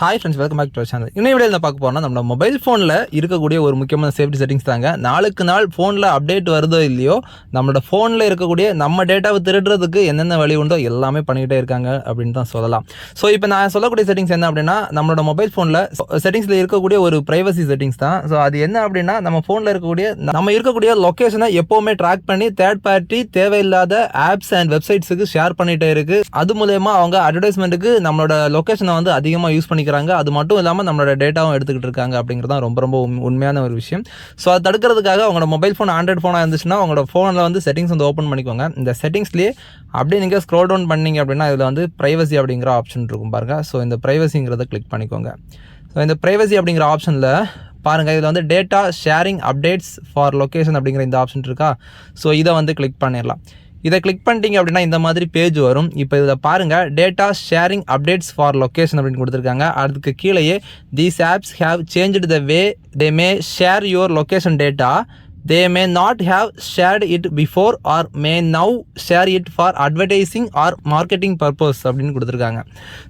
Hi friends welcome back to channel இன்னும் video என்ன பார்க்க போனால் நம்ம மொபைல் ஃபோனில் இருக்கக்கூடிய ஒரு முக்கியமான சேஃப்டி செட்டிங்ஸ் தாங்க. நாளுக்கு நாள் ஃபோனில் அப்டேட் வருதோ இல்லையோ நம்மளோட ஃபோனில் இருக்கக்கூடிய நம்ம டேட்டாவை திருடுறதுக்கு என்னென்ன வழி உண்டோ எல்லாமே பண்ணிக்கிட்டே இருக்காங்க அப்படின்னு தான் சொல்லலாம். ஸோ இப்போ நான் சொல்லக்கூடிய செட்டிங்ஸ் என்ன அப்படின்னா நம்மளோட மொபைல் ஃபோனில் செட்டிங்ஸில் இருக்கக்கூடிய ஒரு ப்ரைவசி செட்டிங்ஸ் தான். ஸோ அது என்ன அப்படின்னா நம்ம ஃபோனில் இருக்கக்கூடிய நம்ம இருக்கக்கூடிய லொக்கேஷனை எப்போவுமே ட்ராக் பண்ணி தேர்ட் பார்ட்டி தேவையில்லாத ஆப்ஸ் அண்ட் வெப்சைட்ஸுக்கு ஷேர் பண்ணிகிட்டே இருக்குது அது மூலயமா அவங்க அட்வர்டைஸ்மெண்ட்டுக்கு நம்மளோட லொக்கேஷனை வந்து அதிகமாக யூஸ் பண்ணி பண்ணிக்கிறாங்க அது மட்டும் இல்லாமல் நம்மளோட டேட்டாவும் எடுத்துக்கிட்டு இருக்காங்க அப்படிங்கிறது தான் ரொம்ப ரொம்ப உண்மையான ஒரு விஷயம். ஸோ அதை தடுக்கிறதுக்காக அவங்களோட மொபைல் ஃபோன் ஆண்ட்ராய்ட் ஃபோனாக இருந்துச்சுன்னா உங்களோட ஃபோனில் வந்து செட்டிங்ஸ் வந்து ஓப்பன் பண்ணிக்கோங்க. இந்த செட்டிங்ஸ்லேயே அப்படியே நீங்கள் ஸ்க்ரோல் டவுன் பண்ணீங்க அப்படின்னா இதில் வந்து ப்ரைவசி அப்படிங்கிற ஆப்ஷன் இருக்கும் பாருங்க. ஸோ இந்த ப்ரைவசிங்கிறத கிளிக் பண்ணிக்கோங்க. ஸோ இந்த ப்ரைவசி அப்படிங்கிற ஆப்ஷனில் பாருங்கள் இதில் வந்து data sharing updates for location அப்படிங்கிற இந்த ஆப்ஷன் இருக்கா? ஸோ இதை வந்து கிளிக் பண்ணிடலாம். இதை கிளிக் பண்ணிட்டீங்க அப்படின்னா இந்த மாதிரி பேஜ் வரும். இப்போ இதில் பாருங்கள் data sharing updates for location அப்படின்னு கொடுத்துருக்காங்க. அதுக்கு கீழேயே these apps have change the way they may share your location data they may not have shared it before or may now share it for advertising or marketing purpose அப்படின்னு கொடுத்துருக்காங்க.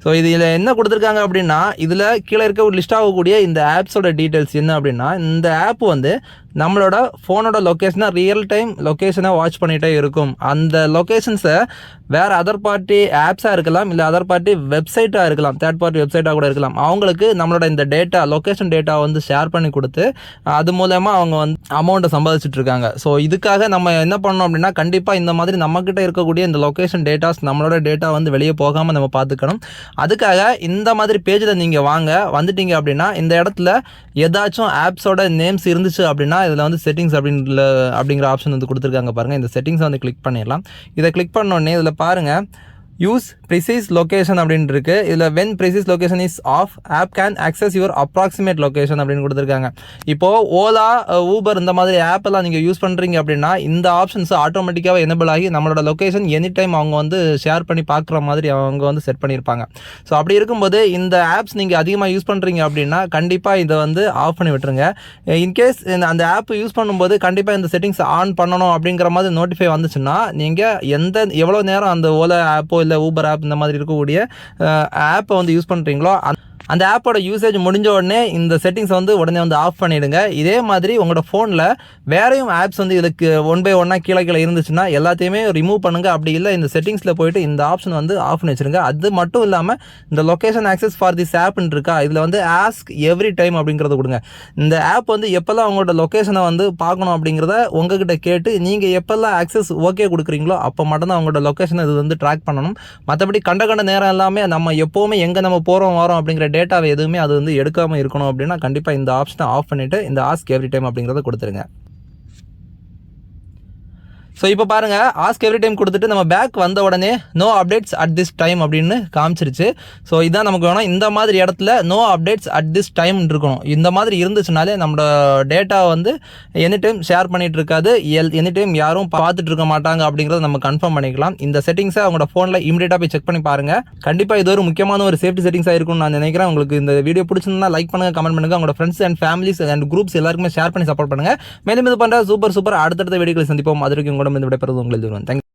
So இதில் என்ன கொடுத்துருக்காங்க அப்படின்னா இதில் கீழே இருக்க ஒரு லிஸ்ட் ஆகக்கூடிய இந்த ஆப்ஸோட டீட்டெயில்ஸ் என்ன அப்படின்னா இந்த ஆப் வந்து நம்மளோட ஃபோனோட லொக்கேஷனை ரியல் டைம் லொக்கேஷனை வாட்ச் பண்ணிகிட்டே இருக்கும். அந்த லொக்கேஷன்ஸை வேறு அதர் பார்ட்டி ஆப்ஸாக இருக்கலாம் இல்லை அதர் பார்ட்டி வெப்சைட்டாக இருக்கலாம் தேர்ட் பார்ட்டி வெப்சைட்டாக கூட இருக்கலாம். அவங்களுக்கு நம்மளோட இந்த டேட்டா லொக்கேஷன் டேட்டா வந்து ஷேர் பண்ணி கொடுத்து அது மூலயமா அவங்க வந்து அமௌண்ட்டை சம்பாதிச்சுட்டு இருக்காங்க. ஸோ இதுக்காக நம்ம என்ன பண்ணோம் அப்படின்னா கண்டிப்பாக இந்த மாதிரி நம்மக்கிட்ட இருக்கக்கூடிய இந்த லொக்கேஷன் டேட்டாஸ் நம்மளோட டேட்டா வந்து வெளியே போகாமல் நம்ம பார்த்துக்கணும். அதுக்காக இந்த மாதிரி பேஜில் நீங்கள் வாங்க வந்துட்டீங்க அப்படின்னா இந்த இடத்துல ஏதாச்சும் ஆப்ஸோட நேம்ஸ் இருந்துச்சு அப்படின்னா இதில் வந்து செட்டிங்ஸ் அப்படின்ற அப்படிங்கிற ஆப்ஷன் வந்து கொடுத்துருக்காங்க பாருங்கள் இந்த செட்டிங்ஸை வந்து கிளிக் பண்ணிடலாம். இதை கிளிக் பண்ணோடனே இதில் பாருங்கள் யூஸ் ப்ரிசைஸ் லொகேஷன் அப்படின்னு இருக்கு இதில் when precise location is off app can access your approximate location அப்படின்னு கொடுத்துருக்காங்க. இப்போது ஓலா ஊபர் இந்த மாதிரி ஆப் எல்லாம் நீங்கள் யூஸ் பண்ணுறீங்க அப்படின்னா இந்த ஆப்ஷன்ஸ் ஆட்டோமேட்டிக்காக எனபிள் ஆகி நம்மளோட லொக்கேஷன் எனி டைம் அவங்க வந்து ஷேர் பண்ணி பார்க்குற மாதிரி அவங்க வந்து செட் பண்ணியிருப்பாங்க. ஸோ அப்படி இருக்கும்போது இந்த ஆப்ஸ் நீங்கள் அதிகமாக யூஸ் பண்ணுறீங்க அப்படின்னா கண்டிப்பாக இதை வந்து ஆஃப் பண்ணி விட்டுருங்க. இன்கேஸ் அந்த ஆப் யூஸ் பண்ணும்போது கண்டிப்பாக இந்த செட்டிங்ஸ் ஆன் பண்ணணும் அப்படிங்கிற மாதிரி நோட்டிஃபை வந்துச்சுன்னா நீங்கள் எந்த எவ்வளோ நேரம் அந்த ஓலா ஆப்போ இல்லை ஊபர் ஆப் இந்த மாதிரி இருக்கக்கூடிய ஆப்பை வந்து யூஸ் பண்ணுறீங்களோ அந்த ஆப்போட யூசேஜ் முடிஞ்ச உடனே இந்த செட்டிங்ஸ் வந்து உடனே வந்து ஆஃப் பண்ணிவிடுங்க இதே மாதிரி உங்களோட ஃபோனில் வேறையும் ஆப்ஸ் வந்து இதுக்கு ஒன் பை ஒன்னாக கீழே கீழே இருந்துச்சுன்னா எல்லாத்தையுமே ரிமூவ் பண்ணுங்கள் அப்படி இல்லை இந்த செட்டிங்ஸில் போயிட்டு இந்த ஆப்ஷன் வந்து ஆஃப் பண்ணி வச்சிருங்க. அது மட்டும் இல்லாமல் இந்த லொக்கேஷன் ஆக்சஸ் ஃபார் திஸ் ஆப்னு இருக்கா இதில் வந்து ஆஸ்க் எவ்ரி டைம் அப்படிங்கிறத கொடுங்க. இந்த ஆப் வந்து எப்போல்லாம் உங்களோட லொக்கேஷனை வந்து பார்க்கணும் அப்படிங்கிறத உங்ககிட்ட கேட்டு நீங்கள் எப்போல்லாம் ஆக்சஸ் ஓகே கொடுக்குறீங்களோ அப்போ மட்டும்தான் உங்களோட லொக்கேஷனை இது வந்து ட்ராக் பண்ணணும். மற்றபடி கண்ட கண்ட நேரம் எல்லாமே நம்ம எப்போவுமே எங்கே நம்ம போகிறோம் வரோம் அப்படிங்கிற டேட்டாவை எதுவுமே அது வந்து எடுக்காமல் இருக்கணும் அப்படின்னா கண்டிப்பாக இந்த ஆப்ஷனை ஆஃப் பண்ணிவிட்டு இந்த ஆஸ்க் எவ்ரி டைம் அப்படிங்கிறத கொடுத்துருங்க. ஸோ இப்போ பாருங்கள் ஆஸ்க் எவ்ரி டைம் கொடுத்துட்டு நம்ம பேக் வந்த உடனே no updates at this time அப்படின்னு காமிச்சிருச்சு. ஸோ இதான் நமக்கு வேணும். இந்த மாதிரி இடத்துல no updates at this time இருக்கணும். இந்த மாதிரி இருந்துச்சுனாலே நம்மளோட டேட்டா வந்து எனி டைம் ஷேர் பண்ணிகிட்டு இருக்காது. எல் எனி டைம் யாரும் பார்த்துட்டு இருக்க மாட்டாங்க அப்படிங்கிறத நம்ம கன்ஃபார்ம் பண்ணிக்கலாம். இந்த செட்டிங்ஸை அவங்களோட ஃபோனில் இமீடியட்டாக போய் செக் பண்ணி பாருங்கள் கண்டிப்பாக இது ஒரு முக்கியமான ஒரு சேஃப்டி செட்டிங்ஸாக இருக்கும்னு நான் நினைக்கிறேன். உங்களுக்கு இந்த வீடியோ பிடிச்சிருந்தா லைக் பண்ணுங்கள் கமெண்ட் பண்ணுங்கள் உங்களோட friends and families and groups எல்லாருக்குமே ஷேர் பண்ணி சப்போர்ட் பண்ணுங்கள் மேலும் இது பண்ணுற சூப்பர் சூப்பர் அடுத்தடுத்த வீடியோக்களை சந்திப்போம். அது வரைக்கும் கூட இந்த விடைபெறுவது உங்களுக்கு தேங்க்